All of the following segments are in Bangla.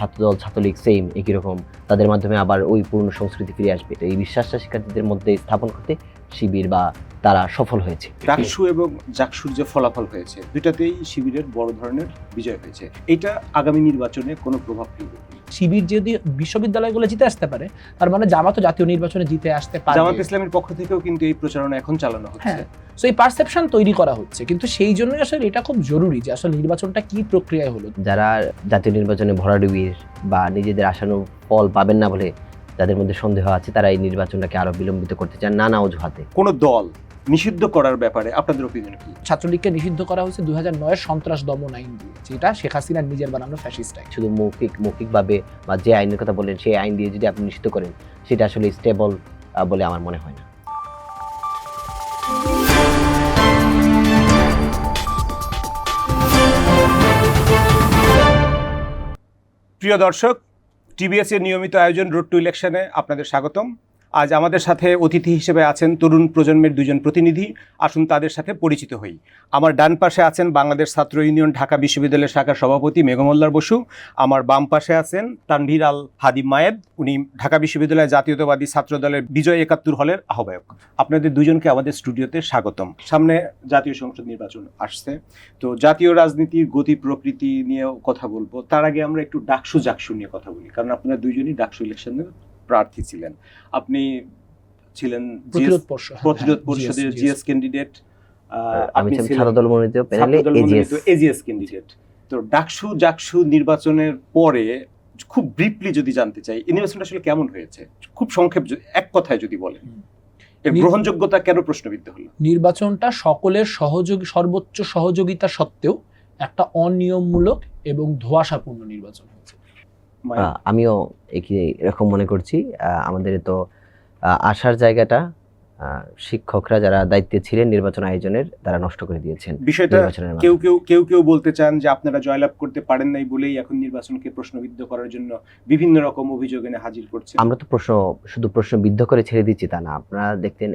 ছাত্রদল, ছাত্রলীগ সেম একই রকম। তাদের মাধ্যমে আবার ওই পুরনো সংস্কৃতি ফিরে আসবে। তো এই বিশ্বাসটা শিক্ষার্থীদের মধ্যে স্থাপন করতে শিবির বা তারা সফল হয়েছে। ডাকসু এবং জাকসুর যে ফলাফল হয়েছে দুটাতেই শিবিরের বড় ধরনের বিজয় হয়েছে। এটা আগামী নির্বাচনে কোনো প্রভাব ফেলবে শিবির যদি বিশ্ববিদ্যালয়গুলো জিতে আসতে পারে তার মানে জামাতও জাতীয় নির্বাচনে জিতে আসতে পারে। জামাত ইসলামের পক্ষ থেকেও কিন্তু এই প্রচারণা এখন চালানো হচ্ছে। হ্যাঁ সো এই পারসেপশন তৈরি করা হচ্ছে। কিন্তু সেই জন্যই আসলে এটা খুব জরুরি যে আসলে নির্বাচনটা কি প্রক্রিয়ায় হলো। যারা জাতীয় নির্বাচনে ভরাডুবির বা নিজেদের আশানু ফল পাবেন না বলে যাদের মধ্যে সন্দেহ আছে তারা এই নির্বাচনটাকে আরও বিলম্বিত করতে চান নানা অজুহাতে। কোনো দল নিষিদ্ধ করার ব্যাপারে আপনাদের অপিনিয়ন কি? ছাত্রলীগকে নিষিদ্ধ করা হয়েছে দুই হাজার নয়ের সন্ত্রাস দমন আইন দিয়ে যেটা শেখ হাসিনার নিজের বানানো ফ্যাসিস্ট আইন। শুধু মৌখিক মৌখিকভাবে বা যে আইনের কথা বললেন সেই আইন দিয়ে যদি আপনি নিষিদ্ধ করেন সেটা আসলে স্টেবল বলে আমার মনে হয় না। প্রিয় দর্শক টিবিএস এর নিয়মিত আয়োজন রোড টু ইলেকশনে আপনাদের স্বাগতম। আজ আমাদের সাথে অতিথি হিসেবে আছেন তরুণ প্রজন্মের দুজন প্রতিনিধি। আসুন তাদের সাথে পরিচিত হই। আমার ডান পাশে আছেন বাংলাদেশ ছাত্র ইউনিয়ন ঢাকা বিশ্ববিদ্যালয়ের শাখার সভাপতি মেঘমল্লার বসু। আমার বাম পাশে আছেন তানভীর আল হাদি মায়েদ। উনি ঢাকা বিশ্ববিদ্যালয়ের জাতীয়তাবাদী ছাত্র দলের বিজয় একাত্তর হলের আহ্বায়ক। আপনাদের দুজনকে আমাদের স্টুডিওতে স্বাগতম। সামনে জাতীয় সংসদ নির্বাচন আসছে। তো জাতীয় রাজনীতির গতি, প্রকৃতি নিয়েও কথা বলব। তার আগে আমরা একটু ডাকসু জাকসু নিয়ে কথা বলি। কারণ আপনারা দুইজনই ডাকসু ইলেকশনের প্রার্থী ছিলেন। আপনি ছিলেন প্রতিরোধ পর্ষদ প্রতিরোধ হ্যাঁ, পরিষদের জিএস। ক্যান্ডিডেট আমি ছিলাম ছাত্রদল মনোনীত প্যানেলে এজিএস। এজিএস ক্যান্ডিডেট তো ডাকসু জাকসু নির্বাচনের পরে খুব ব্রিফলি যদি জানতে চাই এই নির্বাচনটা আসলে কেমন হয়েছে? খুব সংক্ষেপ এক কথায় যদি বলেন। এর গ্রহণযোগ্যতা কেন প্রশ্নবিদ্ধ হলো? নির্বাচনটা সকলের সহযোগী সর্বোচ্চ সহযোগিতা সত্ত্বেও একটা অনিয়মমূলক এবং ধোঁয়াশাপূর্ণ নির্বাচন হয়েছে। আমিও একই এরকম মনে করছি। আমাদের তো আসার জায়গাটা শিক্ষকরা যারা দায়িত্বে ছিলেন নির্বাচন আয়োজনের তারা নষ্ট করে দিয়েছেন বিষয়টা কেউ কেউ কেউ কেউ বলতে চান যে আপনারা জয়লাভ করতে পারেন নাই বলেই এখন নির্বাচনকে প্রশ্নবিদ্ধ করার জন্য বিভিন্ন রকম অভিযোগ এনে হাজির করছে আমরা তো প্রশ্ন শুধু প্রশ্ন বিদ্ধ করে ছেড়ে দিচ্ছি তা না। আপনারা দেখতেন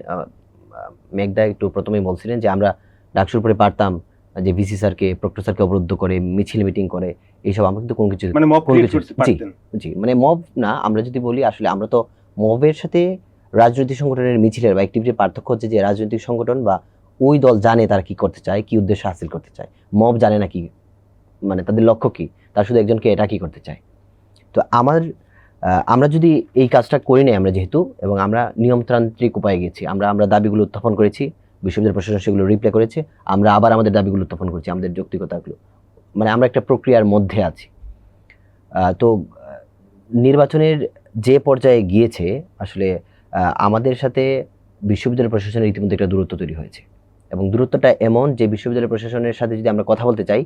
মেঘদা একটু প্রথমেই বলছিলেন যে আমরা ডাকসুর পরে পারতাম। যে ভিসি স্যারকে প্রক্টর স্যারকে অবরুদ্ধ করে মিছিল মিটিং করে এইসব আমরা কিন্তু কোনো কিছু মানে মব জি। মানে মব না আমরা যদি বলি আসলে আমরা তো মবের সাথে রাজনৈতিক সংগঠনের মিছিলের বা অ্যাক্টিভিটির পার্থক্য হচ্ছে যে রাজনৈতিক সংগঠন বা ওই দল জানে তারা কি করতে চায় কি উদ্দেশ্য হাসিল করতে চায় মব জানে না কি মানে তাদের লক্ষ্য কি তারা শুধু একজনকে এটা কি করতে চায় তো আমার আহ, আমরা যদি এই কাজটা করি নাই আমরা যেহেতু এবং আমরা নিয়মতান্ত্রিক উপায়ে গেছি আমরা আমরা দাবিগুলো উত্থাপন করেছি বিশ্ববিদ্যালয় প্রশাসন সেগুলো রিপ্লাই করেছে। আমরা আবার আমাদের দাবিগুলো উত্থাপন করছি, আমাদের যৌক্তিকতাগুলো মানে আমরা একটা প্রক্রিয়ার মধ্যে আছি। তো, নির্বাচনের যে পর্যায়ে গিয়েছে, আসলে আমাদের সাথে বিশ্ববিদ্যালয় প্রশাসনের ইতিমধ্যে একটা দূরত্ব তৈরি হয়েছে। এবং দূরত্বটা এমন যে, বিশ্ববিদ্যালয় প্রশাসনের সাথে যদি আমরা কথা বলতে চাই,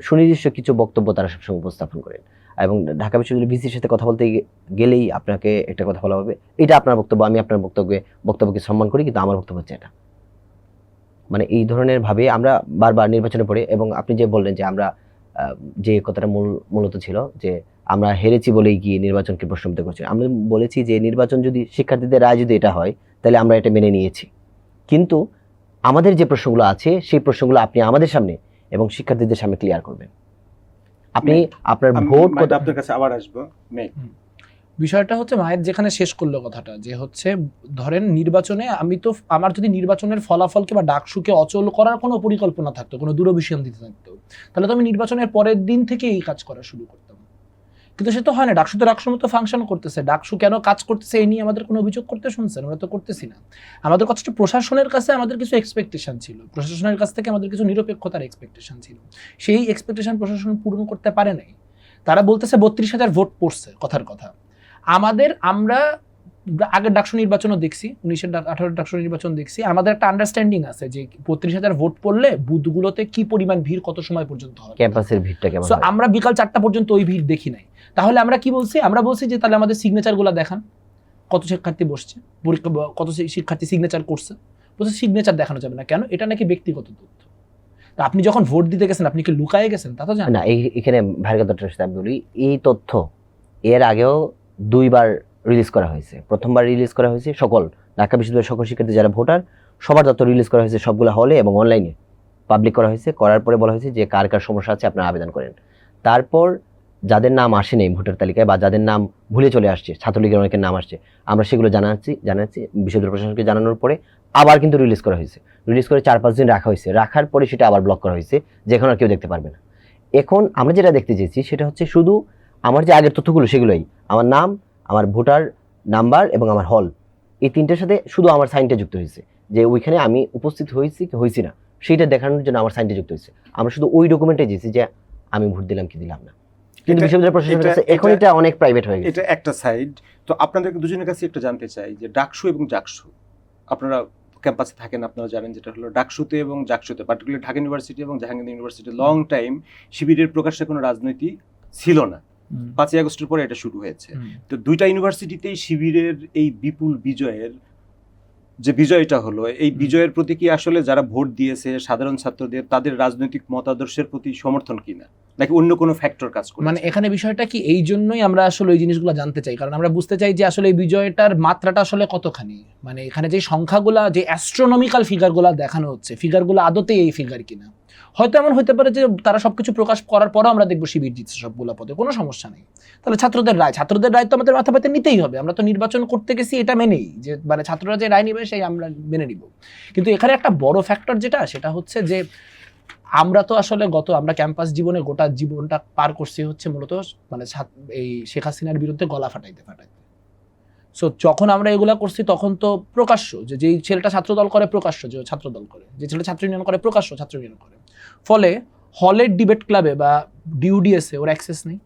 সুনির্দিষ্ট কিছু বক্তব্য তারা সবসময় উপস্থাপন করেন। এবং ঢাকা বিশ্ববিদ্যালয় ভিসির সাথে কথা বলতে গেলেই আপনাকে একটা কথা বলা হবে। এটা আপনার বক্তব্য, আমি আপনার বক্তব্যে, বক্তব্যকে সম্মান করি, কিন্তু আমার বক্তব্য হচ্ছে এটা। মানে এই ধরনের ভাবে আমরা বারবার নির্বাচনে পড়ে এবং আপনি যে বললেন যে আমরা যে কথাটা মূল মূলত ছিল যে আমরা হেরেছি বলেই গিয়ে নির্বাচনকে প্রশ্নবিদ্ধ করছি। আমি বলেছি যে নির্বাচন যদি শিক্ষার্থীদের রায় যদি এটা হয় তাহলে আমরা এটা মেনে নিয়েছি। কিন্তু আমাদের যে প্রশ্নগুলো আছে সেই প্রশ্নগুলো আপনি আমাদের সামনে এবং শিক্ষার্থীদের সামনে ক্লিয়ার করবেন। আপনি আপনার ভোট আপনার কাছে আবার আসব। বিষয়টা হচ্ছে মায়ের যেখানে শেষ করল কথাটা, যে হচ্ছে, ধরেন নির্বাচনে আমি তো, আমার যদি নির্বাচনের ফলাফলকে বা ডাকসুকে অচল করার কোনো পরিকল্পনা থাকতো, কোনো দূরভিশন দিতে থাকতো, তাহলে তো আমি নির্বাচনের পরের দিন থেকে এই কাজ করা শুরু করতাম। কিন্তু সে তো হয় না, ডাকসু তো ডাকসুর মতো ফাংশন করতেছে, ডাকসু কেন কাজ করতেছে এই নিয়ে আমাদের কোনো অভিযোগ করতে শুনছেন? আমরা তো করতেছি না। আমাদের কাছে প্রশাসনের কাছে আমাদের কিছু এক্সপেকটেশন ছিল, প্রশাসনের কাছ থেকে আমাদের কিছু নিরপেক্ষতার এক্সপেকটেশন ছিল। সেই এক্সপেকটেশন প্রশাসন পূরণ করতে পারে নাই। তারা বলতেছে বত্রিশ হাজার ভোট পড়ছে কথার কথা। আমাদের আমরা আগের ডাকসু নির্বাচনও দেখছি উনিশের আঠারো ডাকসু নির্বাচন দেখছি। আমাদের একটা আন্ডারস্ট্যান্ডিং আছে যে বত্রিশ হাজার ভোট পড়লে বুথগুলোতে কি পরিমাণ ভিড় কত সময় পর্যন্ত হয় ক্যাম্পাসের ভিড়টা কেমন সো আমরা বিকাল চারটা পর্যন্ত ওই ভিড় দেখি নাই। তাহলে আমরা কি বলছি? আমরা বলছি যে তাহলে আমাদের সিগনেচারগুলো দেখান। কত শিক্ষার্থী বসছে? পরীক্ষা কত শিক্ষার্থী সিগনেচার করছে? বলছে সিগনেচার দেখানো যাবে না। কেন? এটা নাকি ব্যক্তিগত তথ্য। তা আপনি যখন ভোট দিতে গেছেন আপনি কি লুকায়ে গেছেন? তা তো জানেন না এই- এখানে দত্তের সাথে আমি বলি এই তথ্য এর আগেও দুইবার রিলিজ করা হয়েছে। প্রথমবার রিলিজ করা হয়েছে সকল ঢাকা বিশ্ববিদ্যালয়ের সকল শিক্ষার্থী যারা ভোটার, সবার তথ্য রিলিজ করা হয়েছে সবগুলো হলে এবং অনলাইনে পাবলিক করা হয়েছে, করার পরে বলা হয়েছে যে কার কার সমস্যা আছে আপনারা আবেদন করেন। তারপর যাদের নাম আসে নেই ভোটার তালিকায় বা যাদের নাম ভুলে চলে আসছে, ছাত্রলীগের অনেকের নাম আসছে, আমরা সেগুলো জানাচ্ছি জানাচ্ছি, বিশ্ববিদ্যালয় প্রশাসনকে জানানোর পরে আবার কিন্তু রিলিজ করা হয়েছে। রিলিজ করে চার পাঁচ দিন রাখা হয়েছে, রাখার পরে সেটা আবার ব্লক করা হয়েছে, যেখানে আর কেউ দেখতে পারবে না। এখন আমরা যেটা দেখতে চেয়েছি সেটা হচ্ছে শুধু আমার যে আগের তথ্যগুলো সেগুলোই। আমার নাম আমার ভোটার নাম্বার এবং আমার হল। এই তিনটের সাথে শুধু আমার সাইনটা যুক্ত হয়েছে। যে ওইখানে আমি উপস্থিত হয়েছি কি হয়েছি না সেইটা দেখানোর জন্য আমার সাইনটা যুক্ত হয়েছে। আমরা শুধু ওই ডকুমেন্টে চেয়েছি যে আমি ভোট দিলাম কি দিলাম না। কিন্তু বিশ্ববিদ্যালয় প্রশাসনের কাছে এখন এটা- এটা অনেক প্রাইভেট হয়ে গেছে। এটা একটা সাইড তো আপনাদের দুজনের কাছে একটা জানতে চাই যে ডাকসু এবং জাকসু। আপনারা ক্যাম্পাসে থাকেন আপনারা জানেন যেটা হলো ডাকসুতে এবং জাকসুতে। পার্টিকুলার ঢাকা ইউনিভার্সিটি এবং জাহাঙ্গীর ইউনিভার্সিটি লং টাইম শিবিরের প্রকাশ্যে কোনো রাজনীতি ছিল না। পাঁচই আগস্টের পরে এটা শুরু হয়েছে। তো দুইটা ইউনিভার্সিটিতেই শিবিরের এই বিপুল বিজয়ের যে বিজয়টা হলো এই বিজয়ের প্রতি কি আসলে যারা ভোট দিয়েছে সাধারণ ছাত্রদের তাদের রাজনৈতিক মতাদর্শের প্রতি সমর্থন কিনা? নাকি অন্য কোনো ফ্যাক্টর কাজ করে মানে এখানে বিষয়টা কি, এই জন্যই আমরা আসলে ওই জিনিসগুলো জানতে চাই। কারণ আমরা বুঝতে চাই যে আসলে এই বিজয়টার মাত্রাটা আসলে কতখানি। মানে এখানে যে সংখ্যাগুলা, যে অ্যাস্ট্রোনমিক্যাল ফিগারগুলো দেখানো হচ্ছে ফিগারগুলো আদতে এই ফিগার কিনা। হয়তো এমন হতে পারে যে তারা সবকিছু প্রকাশ করার পরও আমরা দেখব শিবির জিতছে সবগুলো পদে, কোনো সমস্যা নেই। তাহলে ছাত্রদের রায় ছাত্রদের রায় তো আমাদের মাথা নিতেই হবে। আমরা তো নির্বাচন করতে গেছি, এটা মেনেই। যে মানে ছাত্ররা যে রায় নিবে, সেই আমরা মেনে নিব। কিন্তু এখানে একটা বড় ফ্যাক্টর যেটা, সেটা হচ্ছে যে আমরা তো আসলে গত আমরা ক্যাম্পাস জীবনে গোটা জীবনটা পার করছি হচ্ছে মূলত মানে এই শেখ হাসিনার বিরুদ্ধে গলা ফাটাইতে ফাটাইতে। সো যখন আমরা এগুলা করছি তখন তো প্রকাশ্য যে যেই ছেলেটা ছাত্রদল করে প্রকাশ্য যে ও ছাত্রদল করে। যে ছেলে ছাত্র ইউনিয়ন করে প্রকাশ্য ছাত্র ইউনিয়ন করে। ফলে হলের ডিবেট ক্লাবে বা ডিউডিএসে ওর অ্যাক্সেস নেই।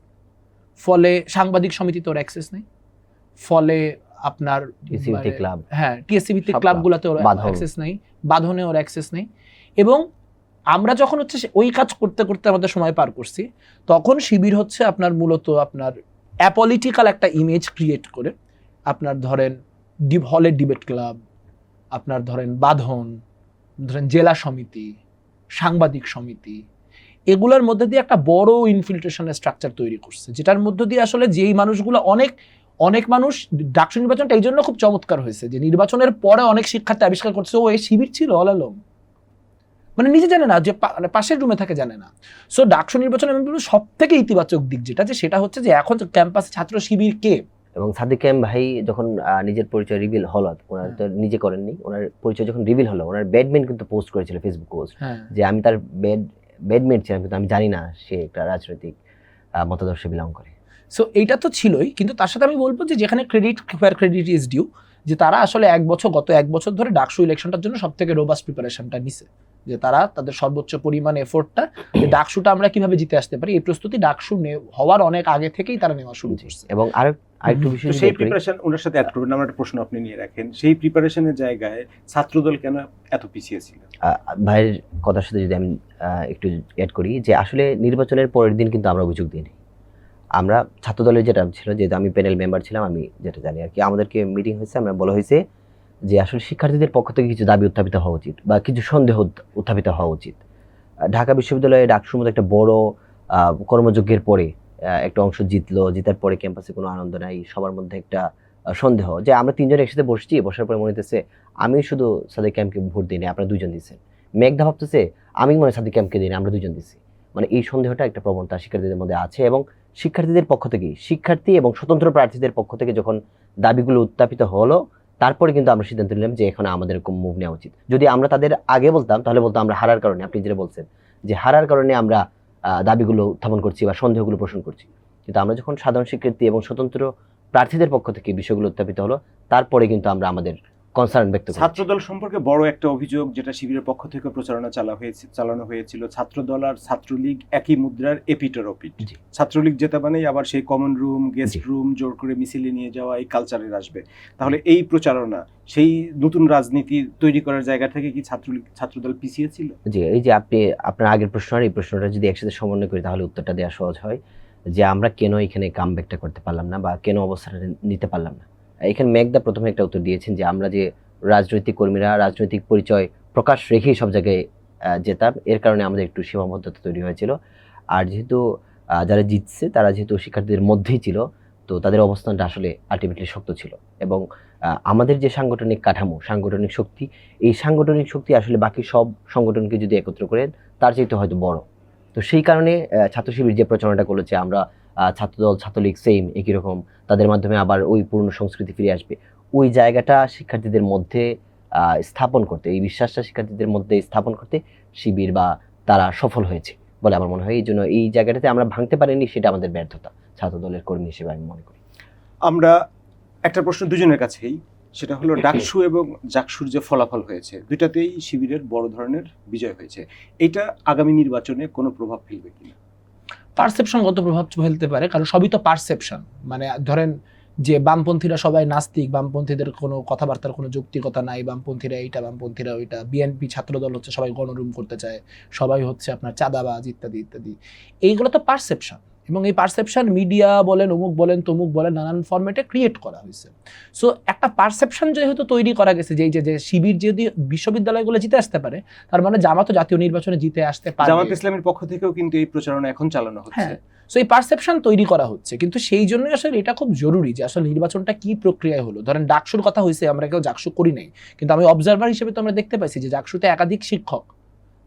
ফলে সাংবাদিক সমিতিতে ওর অ্যাক্সেস নেই। ফলে আপনার TCBT মানে- ক্লাব হ্যাঁ টিএসসি ভিত্তিক ক্লাবগুলোতে ওর অ্যাক্সেস নেই। বাঁধনে ওর অ্যাক্সেস নেই। এবং আমরা যখন হচ্ছে ওই কাজ করতে করতে আমাদের সময় পার করছি, তখন শিবির হচ্ছে আপনার মূলত আপনার অ্যাপলিটিক্যাল একটা ইমেজ ক্রিয়েট করে আপনার ধরেন ডিপ হলের ডিবেট ক্লাব আপনার ধরেন বাঁধন, ধরেন জেলা সমিতি, সাংবাদিক সমিতি, এগুলোর মধ্যে দিয়ে একটা বড় ইনফিল্ট্রেশনের স্ট্রাকচার তৈরি করছে, যেটার মধ্য দিয়ে আসলে যেই মানুষগুলো অনেক অনেক মানুষ ডাকসু নির্বাচনটা এই জন্য খুব চমৎকার হয়েছে যে নির্বাচনের পরে অনেক শিক্ষার্থী আবিষ্কার করছে, ও, এই শিবির ছিল অল। মানে নিজে জানে না যে মানে পাশের রুমে থাকে জানে না। সো ডাকসু নির্বাচন আমি বলব সব থেকে ইতিবাচক দিক যেটা যে সেটা হচ্ছে যে এখন ক্যাম্পাসে ছাত্র শিবির কে? এবং সাদিক কায়েম ভাই যখন নিজের পরিচয় রিভিল হলো ওনার তো নিজে করেননি ওনার পরিচয় যখন রিভিল হলো ওনার ব্যাডমিন কিন্তু পোস্ট করেছিল ফেসবুক পোস্ট হ্যাঁ। যে আমি তার বেড বেডমেট ছিলাম কিন্তু আমি জানি না সে একটা রাজনৈতিক মতাদর্শে বিলং করে। সো এইটা তো ছিলই কিন্তু তার সাথে আমি বলব যে যেখানে credit where credit is due যে তারা আসলে এক বছর গত এক বছর ধরে ডাকসু ইলেকশনটার জন্য সব থেকে রোবাস্ট প্রিপারেশনটা নিছে। যে তারা তাদের সর্বোচ্চ পরিমাণ এফোর্টটা যে ডাকসুটা আমরা কীভাবে জিতে আসতে পারি এই প্রস্তুতি ডাকসু হওয়ার অনেক আগে থেকেই তারা নেওয়া শুরু করছে। এবং আর আরেকটু বিষয় সেই প্রিপারেশন ওনার সাথে অ্যাড করবেন আমার একটা প্রশ্ন আপনি নিয়ে রাখেন। সেই প্রিপারেশনের জায়গায় ছাত্রদল কেন এত পিছিয়ে ছিল? আহ, ভাইয়ের কথার সাথে যদি আমি আহ, একটু অ্যাড করি যে আসলে নির্বাচনের পরের দিন কিন্তু আমরা অভিযোগ দিইনি আমরা ছাত্রদলের যেটা ছিল, যেহেতু আমি প্যানেল মেম্বার ছিলাম, আমি যেটা জানি আর কি, আমাদেরকে মিটিং হয়েছে, আমরা বলা হয়েছে যে আসলে শিক্ষার্থীদের পক্ষ থেকে কিছু দাবি উত্থাপিত হওয়া উচিত বা কিছু সন্দেহ উত্থাপিত হওয়া উচিত। ঢাকা বিশ্ববিদ্যালয়ে ডাকসুর মতো একটা বড় কর্মযজ্ঞের পরে একটা অংশ জিতলো, জিতার পরে ক্যাম্পাসে কোনো আনন্দ নাই, সবার মধ্যে একটা সন্দেহ যে আমরা তিনজন একসাথে বসছি, বসার পরে মনে হতেছে আমি শুধু সাদেক ক্যাম্পকে ভোট দিই আপনারা দুজন দিচ্ছেন মেঘদা ভাবতেছে আমি মনে সাদিক ক্যাম্পকে দিই আমরা দুজন দিচ্ছি মানে এই সন্দেহটা একটা প্রবণতা শিক্ষার্থীদের মধ্যে আছে এবং শিক্ষার্থীদের পক্ষ থেকে, শিক্ষার্থী এবং স্বতন্ত্র প্রার্থীদের পক্ষ থেকে যখন দাবিগুলো উত্থাপিত হলো, তারপরে কিন্তু আমরা সিদ্ধান্ত নিলাম যে এখন আমাদের এরকম মুভ নেওয়া উচিত। যদি আমরা তাদের আগে বলতাম, তাহলে বলতাম আমরা হারার কারণে, আপনি যেটা বলছেন, যে হারার কারণে আমরা দাবিগুলো উত্থাপন করছি বা সন্দেহগুলো পোষণ করছি। কিন্তু আমরা যখন সাধারণ শিক্ষার্থী এবং স্বতন্ত্র প্রার্থীদের পক্ষ থেকে বিষয়গুলো উত্থাপিত হলো, তারপরে কিন্তু আমরা আমাদের কনসার্ন ব্যক্ত ছাত্রদল সম্পর্কে বড় একটা অভিযোগ যেটা শিবিরের পক্ষ থেকে প্রচারণা চালা হয়েছে চালানো হয়েছিল। ছাত্রদল আর ছাত্রলীগ একই মুদ্রার এপিটার ওপিট জি। ছাত্রলীগ যেটা মানেই আবার সেই কমন রুম গেস্ট রুম জোর করে মিছিলে নিয়ে যাওয়া এই কালচারের আসবে। তাহলে এই প্রচারণা সেই নতুন রাজনীতি তৈরি করার জায়গা থেকে কি ছাত্রলীগ ছাত্রদল পিছিয়ে ছিল? জি এই যে আপনি আপনার আগের প্রশ্ন আর এই প্রশ্নটা যদি একসাথে সমন্বয় করি তাহলে উত্তরটা দেওয়া সহজ হয়। যে আমরা কেন এখানে কাম ব্যাকটা করতে পারলাম না বা কেন অবস্থাটা নিতে পারলাম না? এখানে মেঘদা প্রথমে একটা উত্তর দিয়েছেন যে আমরা যে রাজনৈতিক কর্মীরা, রাজনৈতিক পরিচয় প্রকাশ রেখেই সব জায়গায় যেতাম, এর কারণে আমাদের একটু সীমাবদ্ধতা তৈরি হয়েছিল। আর যেহেতু যারা জিতছে, তারা যেহেতু শিক্ষার্থীদের মধ্যেই ছিল, তো তাদের অবস্থানটা আসলে আলটিমেটলি শক্ত ছিল। এবং আমাদের যে সাংগঠনিক কাঠামো, সাংগঠনিক শক্তি, এই সাংগঠনিক শক্তি আসলে বাকি সব সংগঠনকে যদি একত্র করেন, তার চেয়ে চাইতে হয়তো বড়। তো সেই কারণে ছাত্র শিবির যে প্রচারণাটা করেছে আমরা ছাত্রদল ছাত্রলীগ সেম একই রকম। তাদের মাধ্যমে আবার ওই পুরনো সংস্কৃতি ফিরে আসবে। ওই জায়গাটা শিক্ষার্থীদের মধ্যে আহ, স্থাপন করতে এই বিশ্বাসটা শিক্ষার্থীদের মধ্যে স্থাপন করতে শিবির বা তারা সফল হয়েছে বলে আমার মনে হয়। এই জন্য এই জায়গাটাতে আমরা ভাঙতে পারিনি সেটা আমাদের ব্যর্থতা ছাত্রদলের কর্মী হিসেবে আমি মনে করি। আমরা একটা প্রশ্ন দুজনের কাছেই সেটা হলো ডাকসু এবং জাকসুর যে ফলাফল হয়েছে দুইটাতেই শিবিরের বড় ধরনের বিজয় হয়েছে। এটা আগামী নির্বাচনে কোনো প্রভাব ফেলবে কিনা? পারসেপশনগত প্রভাব ফেলতে পারে, কারণ সবই তো পারসেপশন মানে ধরেন যে বামপন্থীরা সবাই নাস্তিক, বামপন্থীদের কোনো কথাবার্তার কোনো যৌক্তিকতা নাই, বামপন্থীরা এইটা, বামপন্থীরা ওইটা বিএনপি ছাত্রদল হচ্ছে সবাই গণরুম করতে চায়, সবাই হচ্ছে আপনার চাঁদাবাজ ইত্যাদি ইত্যাদি। এইগুলো তো পারসেপশন এবং এই পারসেপশন মিডিয়া বলেন অমুক বলেন তমুক বলেন নানান ফরম্যাটে ক্রিয়েট করা হয়েছে। সো একটা পারসেপশন যেহেতু তৈরি করা গেছে যে যে যে শিবির যদি বিশ্ববিদ্যালয়গুলো জিতে আসতে পারে তার মানে জামাতও জাতীয় নির্বাচনে জিতে আসতে পারে জামাত ইসলামের পক্ষ থেকেও কিন্তু এই প্রচারণা এখন চালানো হচ্ছে। হ্যাঁ। সো এই পারসেপশন তৈরি করা হচ্ছে। কিন্তু সেই জন্যই আসলে এটা খুব জরুরি যে আসলে নির্বাচনটা কি প্রক্রিয়ায় হলো। ধরেন ডাকসুর কথা হয়েছে আমরা কেউ ডাকসু করি নাই। কিন্তু আমি অবজারভার হিসেবে তো আমরা দেখতে পাইছি যে ডাকসুতে একাধিক শিক্ষক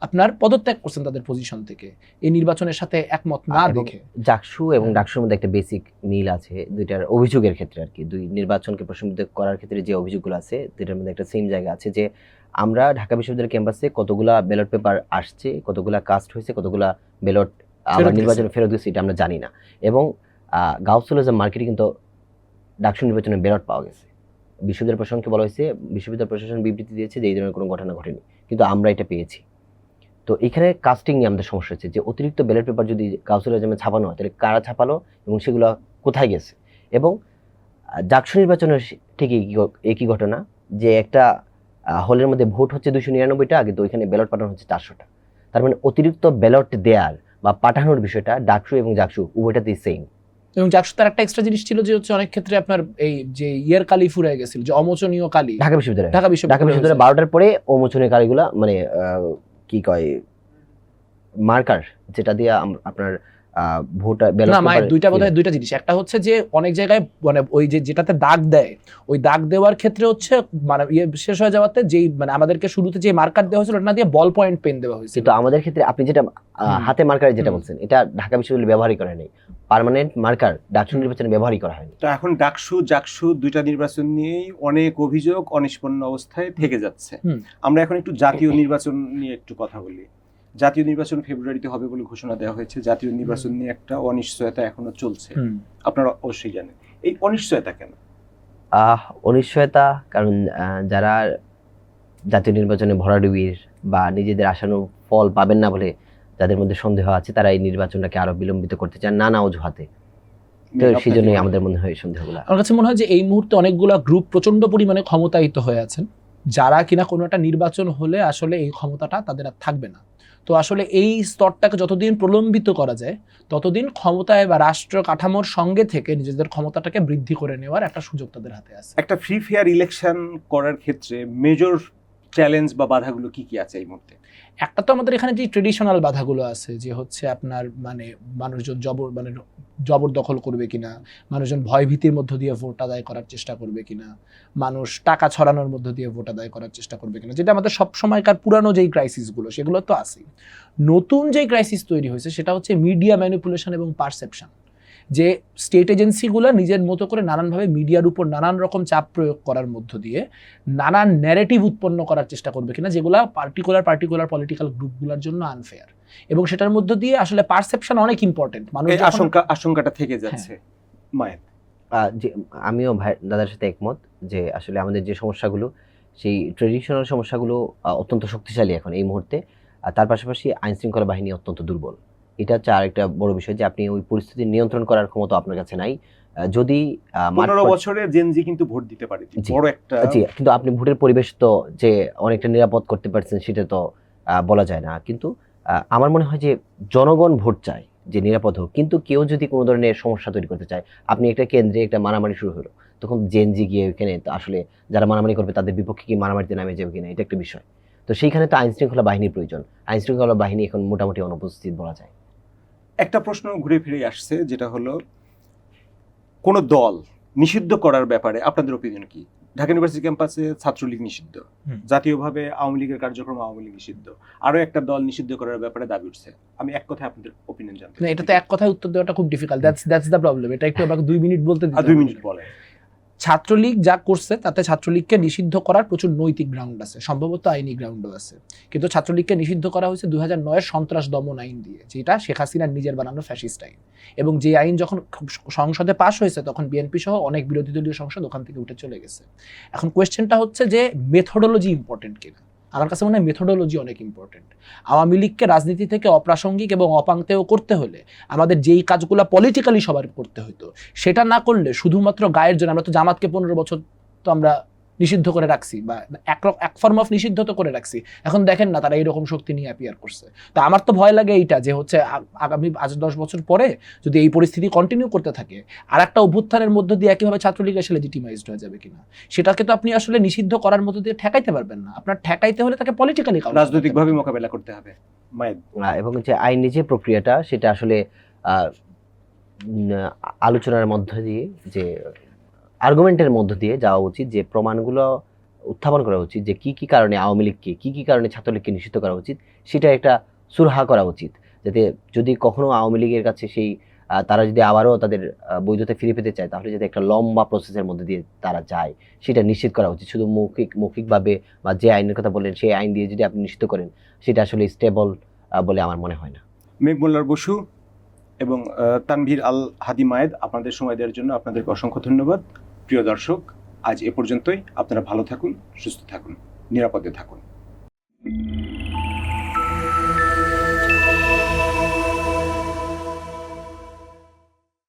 আপনার পদত্যাগ করছেন তাদের পজিশন থেকে। এই নির্বাচনের সাথে একমত না দেখে জাকসু এবং হ্যাঁ। ডাকসুর মধ্যে একটা বেসিক মিল আছে দুইটার অভিযোগের ক্ষেত্রে আর কি। দুই নির্বাচনকে প্রশমিত করার ক্ষেত্রে যে অভিযোগগুলো আছে দুইটার মধ্যে একটা সেম জায়গা আছে যে আমরা ঢাকা বিশ্ববিদ্যালয় ক্যাম্পাসে কতগুলা ব্যালট পেপার আসছে কতগুলা কাস্ট হয়েছে কতগুলা ব্যালট আবার নির্বাচনে ফেরত গেছে এটা আমরা জানি না। এবং গাউসুল আজম মার্কেটে কিন্তু ডাকসু নির্বাচনে ব্যালট পাওয়া গেছে। বিশ্ববিদ্যালয় প্রশাসনকে বলা হয়েছে বিশ্ববিদ্যালয় প্রশাসন বিবৃতি দিয়েছে যে এই ধরনের কোনো ঘটনা ঘটেনি। কিন্তু আমরা এটা পেয়েছি। তো এখানে কাস্টিং নিয়ে আমাদের সমস্যা হচ্ছে যে অতিরিক্ত ব্যালট পেপার যদি কাউন্সিল আজমে ছাপানো হয় তাহলে কারা ছাপালো এবং সেগুলো কোথায় গেছে? এবং জাকসু নির্বাচনের ঠিক একই ঘটনা যে একটা হলের মধ্যে ভোট হচ্ছে দুশো নিরানব্বইটা কিন্তু ওইখানে ব্যালট পাঠানো হচ্ছে চারশোটা। তার মানে অতিরিক্ত ব্যালট দেয়ার বা পাঠানোর বিষয়টা ডাকসু এবং জাকসু উভয়টাতেই সেম এবং জাকসু তার একটা এক্সট্রা জিনিস ছিল যে হচ্ছে অনেক ক্ষেত্রে আপনার এই যে ইয়ের কালি ফুরাই গেছিল যে অমোচনীয় কালি। ঢাকা বিশ্ববিদ্যালয়। ঢাকা ঢাকা বিশ্ববিদ্যালয় বিশ্ববিদ্যালয় বারোটার পরে অমোচনীয় কারিগুলা মানে কি কয় মার্কার যেটা দিয়ে আপনার ভোট ব্যালট না মায়ের দুইটা বোধহয় দুইটা জিনিস। একটা হচ্ছে যে অনেক জায়গায় মানে ওই যে যেটাতে দাগ দেয় ওই দাগ দেওয়ার ক্ষেত্রে হচ্ছে মানে ইয়ে শেষ হয়ে যাওয়াতে যেই মানে আমাদেরকে শুরুতে যে মার্কার দেওয়া হয়েছিল ওটা না দিয়ে বল পয়েন্ট পেন দেওয়া হয়েছিল। কিন্তু আমাদের ক্ষেত্রে আপনি যেটা হাতে মার্কার যেটা বলছেন এটা ঢাকা বিশ্ববিদ্যালয় ব্যবহারই করা নেই। পার্মানেন্ট মার্কার ডাকসু নির্বাচনে ব্যবহারই করা হয়নি। তো এখন ডাকসু জাকসু দুইটা নির্বাচন নিয়েই অনেক অভিযোগ অনিষ্পন্ন অবস্থায় থেকে যাচ্ছে। আমরা এখন একটু জাতীয় নির্বাচন নিয়ে একটু কথা বলি। জাতীয় নির্বাচন ফেব্রুয়ারিতে হবে বলে ঘোষণা দেওয়া হয়েছে। জাতীয় নির্বাচন নিয়ে একটা অনিশ্চয়তা এখনও চলছে। আপনারা অবশ্যই জানেন। এই অনিশ্চয়তা কেন? আহ অনিশ্চয়তা কারণ যারা জাতীয় নির্বাচনে ভরাডুবির বা নিজেদের আশানু ফল পাবেন না বলে যাদের মধ্যে সন্দেহ আছে তারা এই নির্বাচনটাকে আরও বিলম্বিত করতে চান নানা অজুহাতে। তো সেই জন্যই আমাদের মনে হয় সন্দেহগুলো। আমার কাছে মনে হয় যে এই মুহূর্তে অনেকগুলো গ্রুপ প্রচণ্ড পরিমাণে ক্ষমতায়িত হয়ে আছেন। যারা কিনা কোনো একটা নির্বাচন হলে আসলে এই ক্ষমতাটা তাদের আর থাকবে না। তো আসলে এই স্তরটাকে যতদিন প্রলম্বিত করা যায়, ততদিন ক্ষমতায় বা রাষ্ট্র কাঠামোর সঙ্গে থেকে নিজেদের ক্ষমতাটাকে বৃদ্ধি করে নেওয়ার একটা সুযোগ তাদের হাতে আছে। একটা ফ্রি ফেয়ার ইলেকশন করার ক্ষেত্রে মেজর চ্যালেঞ্জ বা বাধাগুলো কি কি আছে এই মুহূর্তে? একটা তো আমাদের এখানে যে ট্রেডিশনাল বাধাগুলো আছে, যে হচ্ছে আপনার মানে মানুষজন জবর মানে জবরদখল করবে কিনা, মানুষজন ভয়ভীতির মধ্য দিয়ে ভোট আদায় করার চেষ্টা করবে কিনা, মানুষ টাকা ছড়ানোর মধ্য দিয়ে ভোট আদায় করার চেষ্টা করবে কিনা, যেটা আমাদের সব সময়কার পুরানো যেই ক্রাইসিসগুলো সেগুলো তো আছেই। নতুন যেই ক্রাইসিস তৈরি হয়েছে, সেটা হচ্ছে মিডিয়া ম্যানিপুলেশন এবং পারসেপশন যে স্টেট এজেন্সিগুলো নিজের মতো করে নানানভাবে মিডিয়ার উপর নানান রকম চাপ প্রয়োগ করার মধ্য দিয়ে নানান ন্যারেটিভ উৎপন্ন করার চেষ্টা করবে কিনা যেগুলা পার্টিকুলার পার্টিকুলার পলিটিক্যাল গ্রুপগুলোর জন্য আনফেয়ার এবং সেটার মধ্য দিয়ে আসলে পারসেপশন অনেক ইম্পর্টেন্ট মানুষ আশঙ্কা আশঙ্কাটা থেকে যাচ্ছে। মায়ের। আহ, যে আমিও ভাই দাদার সাথে একমত যে আসলে আমাদের যে সমস্যাগুলো সেই ট্রেডিশনাল সমস্যাগুলো অত্যন্ত শক্তিশালী এখন এই মুহূর্তে। আর তার পাশাপাশি আইন শৃঙ্খলা বাহিনী অত্যন্ত দুর্বল। এটা হচ্ছে আরেকটা বড় বিষয় যে আপনি ওই পরিস্থিতি নিয়ন্ত্রণ করার ক্ষমতা আপনার কাছে নাই। যদি পনেরো বছরে জেনজি কিন্তু ভোট দিতে পারে বড় একটা জি কিন্তু আপনি ভোটের পরিবেশ তো যে অনেকটা নিরাপদ করতে পারছেন সেটা তো বলা যায় না। কিন্তু আমার মনে হয় যে জনগণ ভোট চায় যে নিরাপদ হোক। কিন্তু কেউ যদি কোনো ধরনের সমস্যা তৈরি করতে চায় আপনি একটা কেন্দ্রে একটা মারামারি শুরু হলো তখন জেনজি গিয়ে ওইখানে আসলে যারা মারামারি করবে তাদের বিপক্ষে কি মারামারিতে নামে যাবে কিনা এটা একটা বিষয়। তো সেইখানে তো আইনশৃঙ্খলা বাহিনীর প্রয়োজন। আইনশৃঙ্খলা বাহিনী এখন মোটামুটি অনুপস্থিত বলা যায়। একটা প্রশ্ন ঘুরে ফিরে আসছে যেটা হলো কোন দল নিষিদ্ধ করার ব্যাপারে আপনাদের অপিনিয়ন কি? ঢাকা ইউনিভার্সিটি ক্যাম্পাসে ছাত্রলীগ নিষিদ্ধ। জাতীয়ভাবে আওয়ামী লীগের কার্যক্রম আওয়ামী লীগ নিষিদ্ধ আরও একটা দল নিষিদ্ধ করার ব্যাপারে দাবি উঠছে। আমি এক কথায় আপনাদের ওপিনিয়ন জানতে এটা তো এক কথায় উত্তর দেওয়াটা খুব difficult that's that's the problem এটা একটু আমাকে দুই মিনিট বলতে দুই মিনিট বলে ছাত্রলীগ যা করছে, তাতে ছাত্রলীগকে নিষিদ্ধ করার প্রচুর নৈতিক গ্রাউন্ড আছে, সম্ভবত আইনি গ্রাউন্ডও আছে। কিন্তু ছাত্রলীগকে নিষিদ্ধ করা হয়েছে দুই হাজার নয়ের সন্ত্রাস দমন আইন দিয়ে, যেটা শেখ হাসিনার নিজের বানানো ফ্যাসিস্ট আইন। এবং যে আইন যখন সংসদে পাশ হয়েছে, তখন বিএনপি সহ অনেক বিরোধী দলীয় সংসদ ওখান থেকে উঠে চলে গেছে। এখন কোয়েশ্চেনটা হচ্ছে যে মেথোডোলজি ইম্পর্টেন্ট কিনা? আমার কাছে মনে হয় মেথোডোলজি অনেক ইম্পর্টেন্ট আওয়ামী লীগকে রাজনীতি থেকে অপ্রাসঙ্গিক এবং অপাংতেও করতে হলে আমাদের যেই কাজগুলো পলিটিক্যালি সবার করতে হতো সেটা না করলে শুধুমাত্র গায়ের জন্য, আমরা তো জামাতকে পনেরো বছর তো আমরা নিষিদ্ধ করে রাখছি বা এক এক ফর্ম অফ নিষিদ্ধ তো করে রাখছি। এখন দেখেন না তারা এইরকম শক্তি নিয়ে অ্যাপিয়ার করছে। তো আমার তো ভয় লাগে এইটা যে হচ্ছে আগামী আজ দশ বছর পরে যদি এই পরিস্থিতি কন্টিনিউ করতে থাকে আর একটা অভ্যুত্থানের মধ্য দিয়ে একইভাবে ছাত্রলীগ এসে লেজিটিমাইজড হয়ে যাবে কিনা? সেটাকে তো আপনি আসলে নিষিদ্ধ করার মধ্য দিয়ে ঠেকাইতে পারবেন না। আপনার ঠেকাইতে হলে তাকে পলিটিক্যালি রাজনৈতিকভাবে মোকাবেলা করতে হবে। এবং যে আইনি যে প্রক্রিয়াটা সেটা আসলে আহ, আলোচনার মধ্য দিয়ে যে আর্গুমেন্টের মধ্য দিয়ে যাওয়া উচিত যে প্রমাণগুলো উত্থাপন করা উচিত, যে কি কি কারণে আওয়ামী লীগকে, কী কী কারণে ছাত্রলীগকে নিষিদ্ধ করা উচিত, সেটা একটা সুরাহা করা উচিত। যাতে যদি কখনো আওয়ামী লীগের কাছে সেই তারা যদি আবারও তাদের বৈধতা ফিরে পেতে চায়, তাহলে যাতে একটা লম্বা প্রসেসের মধ্যে দিয়ে তারা যায়, সেটা নিশ্চিত করা উচিত। শুধু মৌখিক, মৌখিকভাবে বা যে আইনের কথা বললেন, সেই আইন দিয়ে যদি আপনি নিষিদ্ধ করেন, সেটা আসলে স্টেবল বলে আমার মনে হয় না। মেঘ মোল্লার বসু এবং তানভীর আল হাদি মায়েদ, আপনাদের সময় দেওয়ার জন্য আপনাদেরকে অসংখ্য ধন্যবাদ। প্রিয় দর্শক আজ এ পর্যন্তই। আপনারা ভালো থাকুন সুস্থ থাকুন নিরাপদে থাকুন।